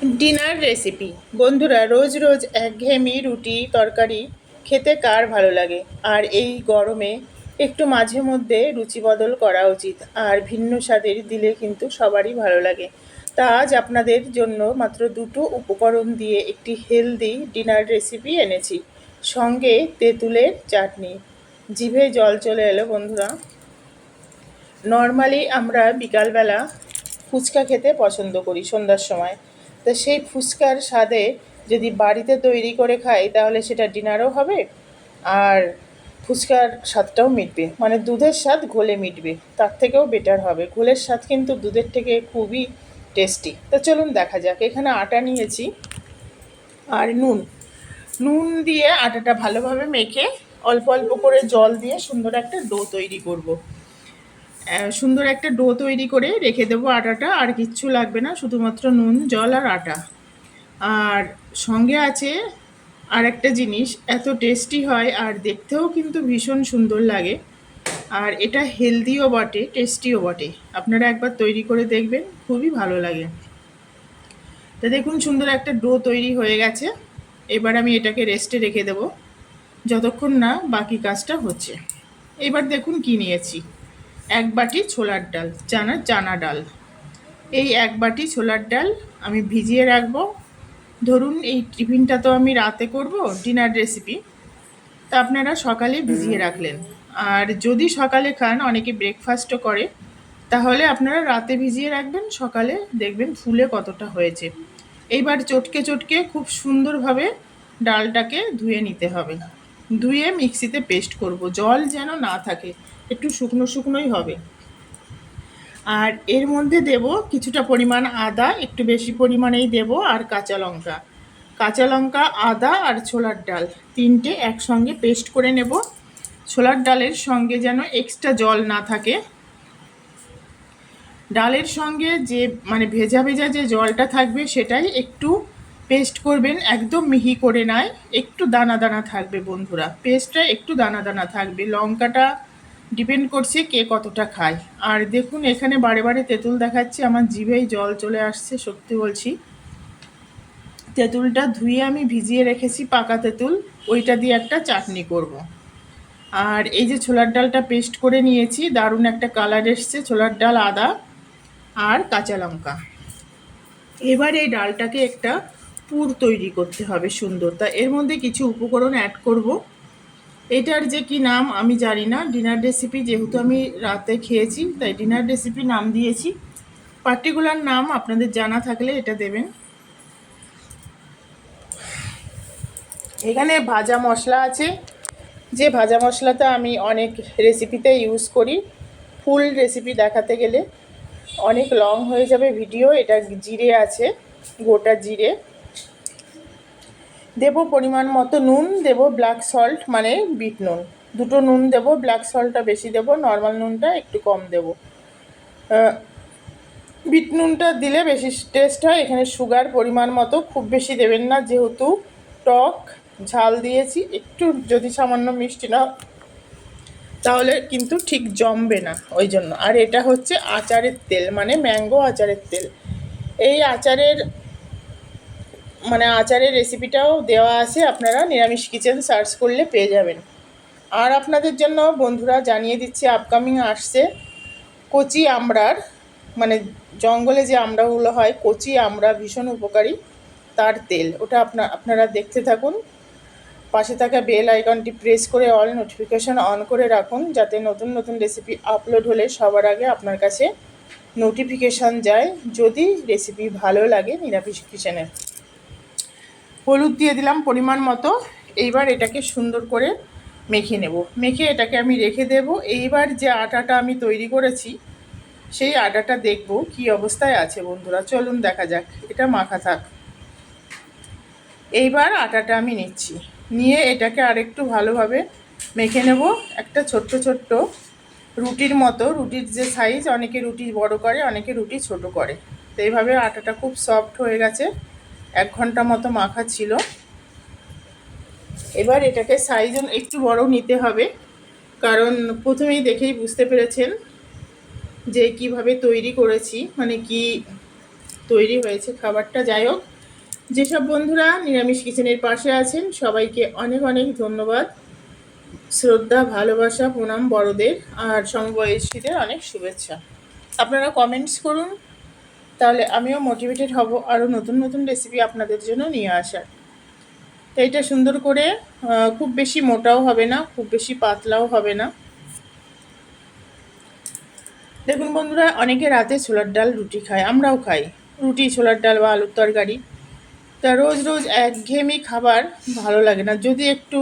Dinner recipe. বন্ধুরা, রোজ রোজ একঘেয়েমি রুটি তরকারি খেতে কার ভালো লাগে? আর এই গরমে একটু মাঝে মধ্যে রুচি বদল করা উচিত। আর ভিন্ন স্বাদের দিলে কিন্তু সবারই ভালো লাগে। তা আজ আপনাদের জন্য মাত্র দুটো উপকরণ দিয়ে একটি হেলদি ডিনার রেসিপি এনেছি। সঙ্গে তেঁতুলের চাটনি। জিভে জল চলে এলো, বন্ধুরা। নর্মালি আমরা বিকালবেলা ফুচকা খেতে পছন্দ করি সন্ধ্যার সময়। তো সেই ফুচকার স্বাদে যদি বাড়িতে তৈরি করে খাই, তাহলে সেটা ডিনারও হবে আর ফুচকার স্বাদটাও মিটবে। মানে দুধের স্বাদ ঘোলে মিটবে, তার থেকেও বেটার হবে। ঘোলের স্বাদ কিন্তু দুধের থেকে খুবই টেস্টি তো চলুন দেখা যাক। এখানে আটা নিয়েছি আর নুন। নুন দিয়ে আটাটা ভালোভাবে মেখে অল্প অল্প করে জল দিয়ে সুন্দর একটা ডো তৈরি করব। সুন্দর একটা ডো তৈরি করে রেখে দেবো আটাটা, আর কিচ্ছু লাগবে না, শুধুমাত্র নুন, জল আর আটা। আর সঙ্গে আছে আর একটা জিনিস, এত টেস্টি হয় আর দেখতেও কিন্তু ভীষণ সুন্দর লাগে। আর এটা হেলদিও বটে, টেস্টিও বটে। আপনারা একবার তৈরি করে দেখবেন, খুবই ভালো লাগে। তো দেখুন, সুন্দর একটা ডো তৈরি হয়ে গেছে। এবার আমি এটাকে রেস্টে রেখে দেব, যতক্ষণ না বাকি কাজটা হচ্ছে। এবার দেখুন কি নিয়েছি। এক বাটি ছোলার ডাল চানা চানা ডাল। এই এক বাটি ছোলার ডাল আমি ভিজিয়ে রাখব। ধরুন এই টিফিনটা তো আমি রাতে করব ডিনার রেসিপি। তা আপনারা সকালে ভিজিয়ে রাখলেন। আর যদি সকালে খান অনেকে ব্রেকফাস্টও করে তাহলে আপনারা রাতে ভিজিয়ে রাখবেন সকালে দেখবেন ফুলে কতটা হয়েছে। এইবার চটকে চটকে খুব সুন্দরভাবে ডালটাকে ধুয়ে নিতে হবে। ধুয়ে মিক্সিতে পেস্ট করব। জল যেন না থাকে, একটু শুকনো শুকনোই হবে। আর এর মধ্যে দেব কিছুটা পরিমাণ আদা, একটু বেশি পরিমাণেই দেব আর কাঁচা লঙ্কা। কাঁচা লঙ্কা, আদা আর ছোলার ডাল তিনটে একসঙ্গে পেস্ট করে নেব। ছোলার ডালের সঙ্গে যেন এক্সট্রা জল না থাকে। ডালের সঙ্গে যে মানে ভেজা ভেজা যে জলটা থাকবে সেটাই একটু পেস্ট করবেন, একদম মিহি করে নয়, একটু দানা দানা থাকবে বন্ধুরা। পেস্টটা একটু দানা দানা থাকবে। লঙ্কাটা ডিপেন্ড করছে কে কতটা খায়। আর দেখুন, এখানে বারে বারে তেঁতুল দেখাচ্ছে, আমার জিভেই জল চলে আসছে, সত্যি বলছি। তেঁতুলটা ধুয়ে আমি ভিজিয়ে রেখেছি পাকা তেঁতুল, ওইটা দিয়ে একটা চাটনি করব। আর এই যে ছোলার ডালটা পেস্ট করে নিয়েছি, দারুণ একটা কালার এসছে, ছোলার ডাল আদা আর কাঁচা লঙ্কা। এবার এই ডালটাকে একটা পুর তৈরি করতে হবে সুন্দর। তা এর মধ্যে কিছু উপকরণ অ্যাড করব। এটার যে কি নাম আমি জানি না। ডিনার রেসিপি যেহেতু আমি রাতে খেয়েছি, তাই ডিনার রেসিপি নাম দিয়েছি। পার্টিকুলার নাম আপনাদের জানা থাকলে এটা দেবেন। এখানে ভাজা মশলা আছে। যে ভাজা মশলাটা আমি অনেক রেসিপিতে ইউজ করি ফুল রেসিপি দেখাতে গেলে। অনেক লং হয়ে যাবে ভিডিও এটা জিরে আছে, গোটা জিরে। দেব পরিমাণ মতো নুন, দেব ব্ল্যাক সল্ট মানে বিট নুন। দুটো নুন দেব ব্ল্যাক সল্টটা বেশি দেব নর্মাল নুনটা একটু কম দেব। বিট নুনটা দিলে বেশি টেস্ট হয়, এখানে সুগার পরিমাণ মতো খুব বেশি দেবেন না, যেহেতু টক, ঝাল দিয়েছি, একটু যদি সামান্য মিষ্টি না তাহলে কিন্তু ঠিক জমবে না, ওই জন্য। আর এটা হচ্ছে আচারের তেল মানে ম্যাঙ্গো আচারের তেল। এই আচারের মানে আচারের রেসিপিটাও দেওয়া আছে, আপনারা নিরামিষ কিচেন সার্চ করলে পেয়ে যাবেন। আর আপনাদের জন্য বন্ধুরা জানিয়ে দিচ্ছি আপকামিং আসছে কচি আমড়ার মানে জঙ্গলে যে আমড়াগুলো হয়, কচি আমড়া ভীষণ উপকারী, তার তেল। ওটা আপনা, আপনারা দেখতে থাকুন। পাশে থাকা বেল আইকনটি প্রেস করে অল নোটিফিকেশন অন করে রাখুন, যাতে নতুন নতুন রেসিপি আপলোড হলে সবার আগে আপনার কাছে নোটিফিকেশান যায়, যদি রেসিপি ভালো লাগে নিরামিষ কিচেনের হলুদ দিয়ে দিলাম পরিমাণ মতো। এইবার এটাকে সুন্দর করে মেখে নেব। মেখে এটাকে আমি রেখে দেব। এইবার যে আটাটা আমি তৈরি করেছি, সেই আটাটা দেখব কি অবস্থায় আছে বন্ধুরা। চলুন দেখা যাক, এটা মাখা থাক। এইবার আটাটা আমি নিচ্ছি। নিয়ে এটাকে আরেকটু ভালোভাবে মেখে নেব। একটা ছোট্ট ছোট্ট রুটির মতো। রুটির যে সাইজ অনেকে রুটি বড় করে, অনেকে রুটি ছোট করে। তো এইভাবে আটাটা খুব সফট হয়ে গেছে। এক ঘণ্টা মতো মাখা ছিল। এবার এটাকে সাইজ একটু বড় নিতে হবে। কারণ প্রথমেই দেখেই বুঝতে পেরেছেন যে কীভাবে তৈরি করেছি মানে কি তৈরি হয়েছে খাবারটা। যাই হোক, যেসব বন্ধুরা নিরামিষ কিচেনের পাশে আছেন, সবাইকে অনেক অনেক ধন্যবাদ। শ্রদ্ধা, ভালোবাসা, প্রণাম বড়দের আর সমবয়সীদের অনেক শুভেচ্ছা। আপনারা কমেন্টস করুন। তাহলে আমিও মোটিভেটেড হব আরও নতুন নতুন রেসিপি আপনাদের জন্য নিয়ে আসার। তো এটা সুন্দর করে খুব বেশি মোটাও হবে না, খুব বেশি পাতলাও হবে না। দেখুন বন্ধুরা, অনেকে রাতে ছোলার ডাল রুটি খায়, আমরাও খাই। রুটি, ছোলার ডাল বা আলুর তরকারি। তা রোজ রোজ একঘেয়েমি খাবার ভালো লাগে না। যদি একটু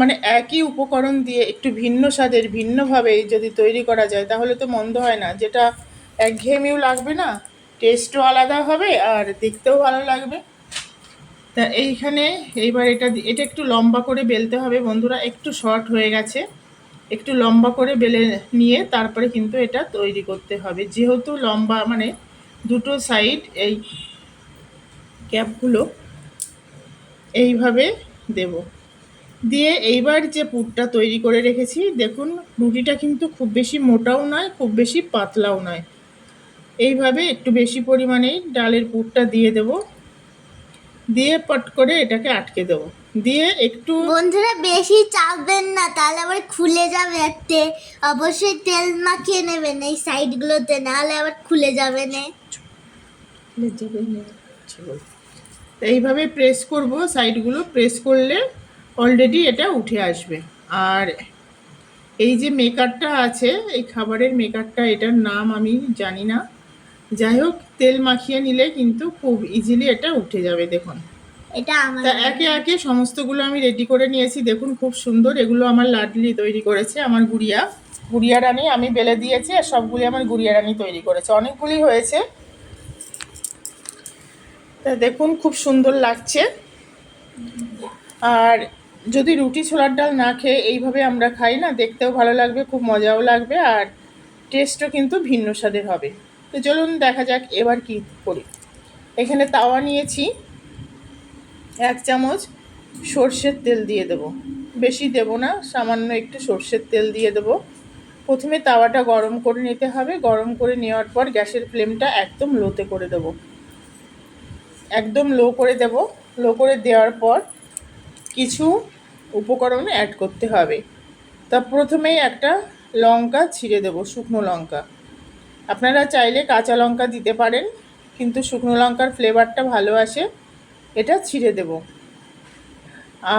মানে একই উপকরণ দিয়ে একটু ভিন্ন স্বাদের, ভিন্নভাবে যদি তৈরি করা যায়, তাহলে তো মন্দ হয় না। যেটা একঘেয়েমিও লাগবে না টেস্টও আলাদা হবে আর দেখতেও ভালো লাগবে। তা এইখানে এইবার এটা এটা একটু লম্বা করে বেলতে হবে বন্ধুরা, একটু শর্ট হয়ে গেছে। একটু লম্বা করে বেলে নিয়ে তারপরে কিন্তু এটা তৈরি করতে হবে। যেহেতু লম্বা মানে দুটো সাইড এই ক্যাপগুলো এইভাবে দেব। দিয়ে এইবার যে পুরটা তৈরি করে রেখেছি, দেখুন রুটিটা কিন্তু খুব বেশি মোটাও নয়, খুব বেশি পাতলাও নয়। এইভাবে একটু বেশি পরিমাণেই ডালের পুরটা দিয়ে দেব। দিয়ে পট করে এটাকে আটকে দেব। দিয়ে একটু বন্ধুরা বেশি চাপবেন না তাহলে আবার খুলে যাবে তে অবশ্যই তেল মাখিয়ে নেবেন এই সাইডগুলোতে নাহলে আবার খুলে যাবে না। এইভাবে প্রেস করব সাইডগুলো প্রেস করলে অলরেডি এটা উঠে আসবে। আর এই যে মেকারটা আছে এই খাবারের মেকারটা এটার নাম আমি জানি না। যাই হোক তেল মাখিয়ে নিলে কিন্তু খুব ইজিলি এটা উঠে যাবে দেখুন। এটা আমার তা একে একে সমস্তগুলো আমি রেডি করে নিয়েছি দেখুন খুব সুন্দর। এগুলো আমার লাডলি তৈরি করেছে আমার গুড়িয়া। গুড়িয়া রানী আমি বেলে দিয়েছি আর সবগুলি আমার গুড়িয়া রানি তৈরি করেছে। অনেকগুলি হয়েছে। তা দেখুন খুব সুন্দর লাগছে। আর যদি রুটি ছোলার ডাল না খেয়ে এইভাবে আমরা খাই না দেখতেও ভালো লাগবে খুব মজাও লাগবে আর টেস্টও কিন্তু ভিন্ন স্বাদের হবে। তো চলুন দেখা যাক এবার কি করি। এখানে তাওয়া নিয়েছি। এক চামচ সর্ষের তেল দিয়ে দেব। বেশি দেব না, সামান্য একটু সর্ষের তেল দিয়ে দেব। প্রথমে তাওয়াটা গরম করে নিতে হবে। গরম করে নেওয়ার পর গ্যাসের ফ্লেমটা একদম লোতে করে দেব। একদম লো করে দেব। লো করে দেওয়ার পর কিছু উপকরণ অ্যাড করতে হবে। তা প্রথমেই একটা লঙ্কা ছিঁড়ে দেব, শুকনো লঙ্কা। আপনারা চাইলে কাঁচা লঙ্কা দিতে পারেন, কিন্তু শুকনো লঙ্কার ফ্লেভারটা ভালো আসে, এটা ছিঁড়ে দেব।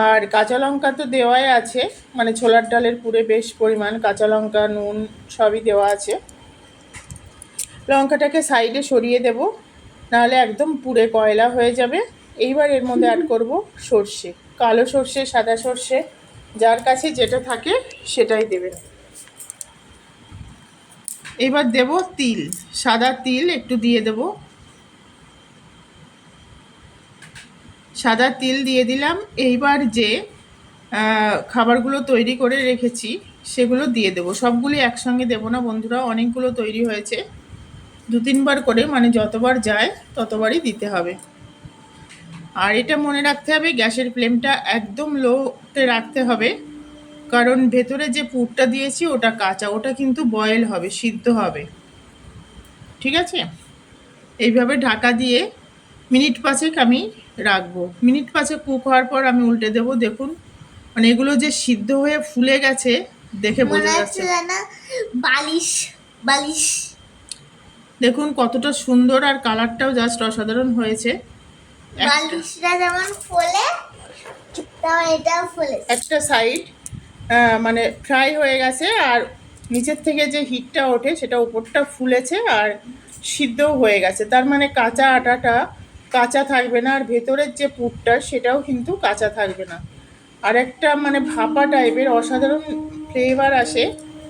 আর কাঁচা লঙ্কা তো দেওয়াই আছে মানে ছোলার ডালের পুরে বেশ পরিমাণ কাঁচা লঙ্কা, নুন সবই দেওয়া আছে। লঙ্কাটাকে সাইডে সরিয়ে দেব, নাহলে একদম পুরে কয়লা হয়ে যাবে। এইবার এর মধ্যে অ্যাড করব সর্ষে, কালো সর্ষে, সাদা সর্ষে, যার কাছে যেটা থাকে সেটাই দেবেন। এবার দেব তিল, সাদা তিল একটু দিয়ে দেব। সাদা তিল দিয়ে দিলাম, এইবার যে খাবারগুলো তৈরি করে রেখেছি সেগুলো দিয়ে দেবো। সবগুলি একসঙ্গে দেবো না বন্ধুরা, অনেকগুলো তৈরি হয়েছে। দু তিনবার করে মানে যতবার যায় ততবারই দিতে হবে। আর এটা মনে রাখতে হবে, গ্যাসের ফ্লেমটা একদম লোতে রাখতে হবে। কারণ ভেতরে যে পুরটা দিয়েছি ওটা কাঁচা ওটা কিন্তু বয়েল হবে সিদ্ধ হবে। ঠিক আছে? এইভাবে ঢাকা দিয়ে মিনিট পাঁচেক আমি রাখব। মিনিট পাঁচেক কুক হওয়ার পর আমি উল্টে দেবো দেখুন। মানে এগুলো যে সিদ্ধ হয়ে ফুলে গেছে দেখে বোঝা যাচ্ছে। বালিশ বালিশ। দেখুন কতটা সুন্দর আর কালারটাও জাস্ট অসাধারণ হয়েছে। বালিশটা যেমন ফোলে একটা সাইড মানে ফ্রাই হয়ে গেছে আর নিচের থেকে যে হিটটা ওঠে সেটা উপরটা ফুলেছে আর সিদ্ধও হয়ে গেছে। তার মানে কাঁচা আটাটা কাঁচা থাকবে না আর ভেতরের যে পুরটা সেটাও কিন্তু কাঁচা থাকবে না। আর একটা মানে ভাপা টাইপের অসাধারণ ফ্লেভার আসে,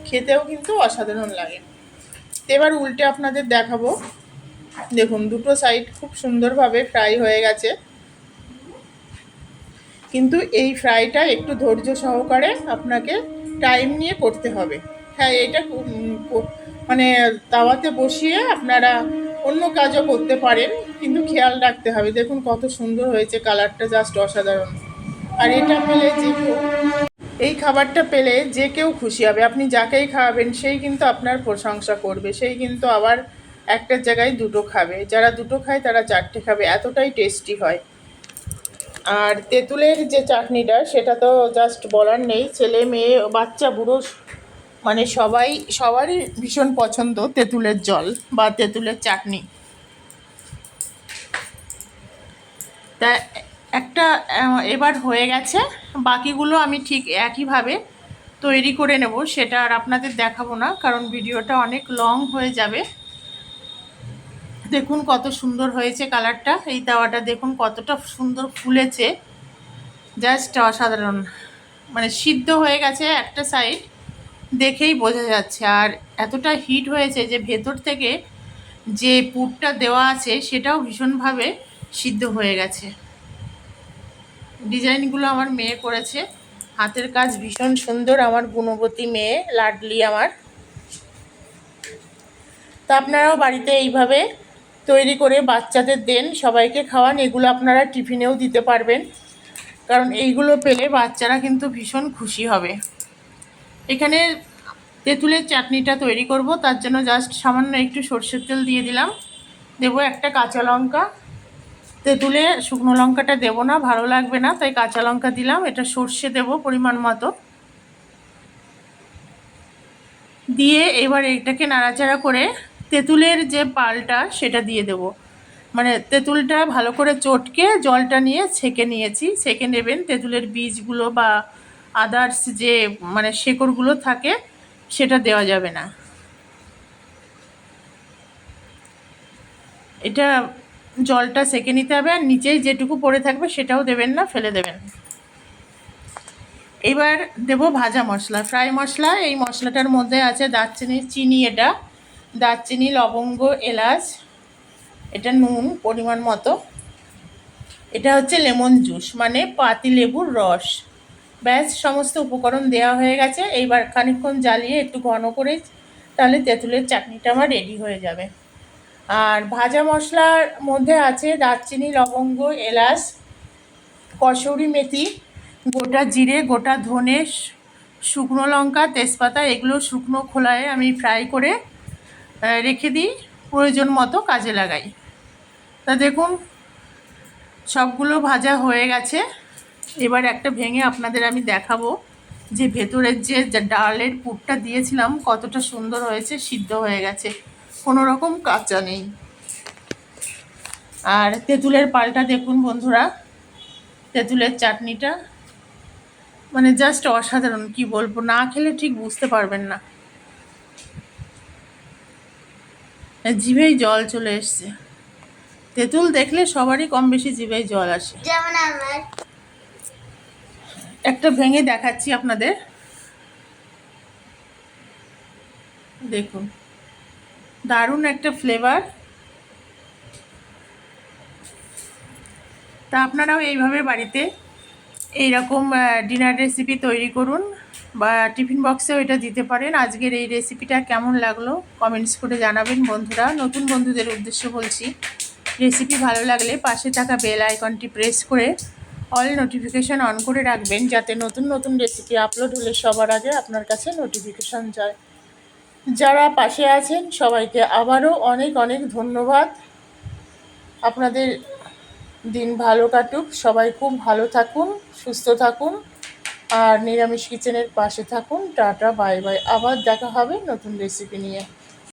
খেতেও কিন্তু অসাধারণ লাগে। এবার উল্টে আপনাদের দেখাবো। দেখুন, দুটো সাইড খুব সুন্দরভাবে ফ্রাই হয়ে গেছে। কিন্তু এই ফ্রাইটা একটু ধৈর্য সহকারে আপনাকে টাইম নিয়ে করতে হবে। হ্যাঁ এটা মানে তাওয়াতে বসিয়ে আপনারা অন্য কাজও করতে পারেন, কিন্তু খেয়াল রাখতে হবে। দেখুন কত সুন্দর হয়েছে কালারটা জাস্ট অসাধারণ। আর এটা পেলে যে এই খাবারটা পেলে যে কেউ খুশি হবে। আপনি যাকেই খাওয়াবেন, সেই কিন্তু আপনার প্রশংসা করবে। সেই কিন্তু আবার একটার জায়গায় দুটো খাবে। যারা দুটো খায়, তারা চারটে খাবে। এতটাই টেস্টি হয়। আর তেঁতুলের যে চাটনিটা, সেটা তো জাস্ট বলার নেই। ছেলে, মেয়ে, বাচ্চা, বুড়ো মানে সবাই, সবারই ভীষণ পছন্দ তেঁতুলের জল বা তেঁতুলের চাটনি। তা একটা এবার হয়ে গেছে। বাকিগুলো আমি ঠিক একইভাবে তৈরি করে নেব, সেটা আর আপনাদের দেখাবো না, কারণ ভিডিওটা অনেক লং হয়ে যাবে। দেখুন কত সুন্দর হয়েছে কালারটা। এই তাওয়াটা দেখুন কতটা সুন্দর ফুলেছে। জাস্ট অসাধারণ। মানে সিদ্ধ হয়ে গেছে একটা সাইড দেখেই বোঝা যাচ্ছে। আর এতটা হিট হয়েছে যে ভেতর থেকে যে পুরটা দেওয়া আছে সেটাও ভীষণভাবে সিদ্ধ হয়ে গেছে। ডিজাইনগুলো আমার মেয়ে করেছে। হাতের কাজ ভীষণ সুন্দর আমার গুণবতী মেয়ে, লাডলি আমার। তা আপনারাও বাড়িতে এইভাবে তৈরি করে বাচ্চাদের দেন, সবাইকে খাওয়ান, এগুলো আপনারা টিফিনেও দিতে পারবেন। কারণ এইগুলো পেলে বাচ্চারা কিন্তু ভীষণ খুশি হবে। এখানে তেঁতুলের চাটনিটা তৈরি করব, তার জন্য জাস্ট সামান্য একটু সর্ষের তেল দিয়ে দিলাম। দেবো একটা কাঁচা লঙ্কা। তেঁতুলে শুকনো লঙ্কাটা দেবো না, ভালো লাগবে না, তাই কাঁচা লঙ্কা দিলাম। এটা সর্ষে দেবো পরিমাণ মতো। দিয়ে এবার এটাকে নাড়াচাড়া করে তেঁতুলের যে পালটা সেটা দিয়ে দেবো। মানে তেঁতুলটা ভালো করে চটকে জলটা নিয়ে ছেঁকে নিয়েছি। ছেঁকে নেবেন তেঁতুলের বীজগুলো বা আদার্স যে মানে শেকড়গুলো থাকে, সেটা দেওয়া যাবে না। এটা জলটা সেকে নিতে হবে আর নিচেই যেটুকু পড়ে থাকবে সেটাও দেবেন না, ফেলে দেবেন। এবার দেব ভাজা মশলা। ফ্রাই মশলা, এই মশলাটার মধ্যে আছে দারচিনি চিনি এটা। দারচিনি, লবঙ্গ, এলাচ, এটা নুন পরিমাণ মতো। এটা হচ্ছে লেমন জুস মানে পাতি লেবুর রস। ব্যাস, সমস্ত উপকরণ দেওয়া হয়ে গেছে। এইবার খানিকক্ষণ জ্বালিয়ে একটু ঘন করে, তাহলে তেঁতুলের চাটনিটা আমার রেডি হয়ে যাবে। আর ভাজা মশলার মধ্যে আছে দারচিনি, লবঙ্গ, এলাচ, কসৌরি মেথি, গোটা জিরে, গোটা ধনে, শুকনো লঙ্কা, তেজপাতা, এগুলো শুকনো খোলায় আমি ফ্রাই করে রেখে দিই, প্রয়োজন মতো কাজে লাগাই। তা দেখুন, সবগুলো ভাজা হয়ে গেছে। এবার একটা ভেঙে আপনাদের আমি দেখাবো যে ভেতরের যে ডালের পুরটা দিয়েছিলাম, কতটা সুন্দর হয়েছে, সিদ্ধ হয়ে গেছে। কোনো রকম কাঁচা নেই। আর তেঁতুলের পালটা দেখুন বন্ধুরা, তেঁতুলের চাটনিটা। মানে জাস্ট অসাধারণ, কি বলব, না খেলে ঠিক বুঝতে পারবেন না। জিভেই জল চলে এসছে। তেঁতুল দেখলে সবারই কম বেশি জিভেই জল আসে। যেমন আমার। একটা ভেঙে দেখাচ্ছি আপনাদের। দেখুন দারুণ একটা ফ্লেভার তা আপনারাও এইভাবে বাড়িতে এইরকম ডিনার রেসিপি তৈরি করুন। বা টিফিন বক্সেও এটা দিতে পারেন। আজকের এই রেসিপিটা কেমন লাগল কমেন্টস করে জানাবেন বন্ধুরা। নতুন বন্ধুদের উদ্দেশ্য বলছি রেসিপি ভালো লাগলে পাশে থাকা বেল আইকনটি প্রেস করে অল নোটিফিকেশান অন করে রাখবেন, যাতে নতুন নতুন রেসিপি আপলোড হলে সবার আগে আপনার কাছে নোটিফিকেশান যায়। যারা পাশে আছেন, সবাইকে আবারও অনেক অনেক ধন্যবাদ। আপনাদের দিন ভালো কাটুক, সবাই খুব ভালো থাকুন, সুস্থ থাকুন। আর নিরামিষ কিচেনের পাশে থাকুন। Ta-ta bye bye. আবার দেখা হবে নতুন রেসিপি নিয়ে।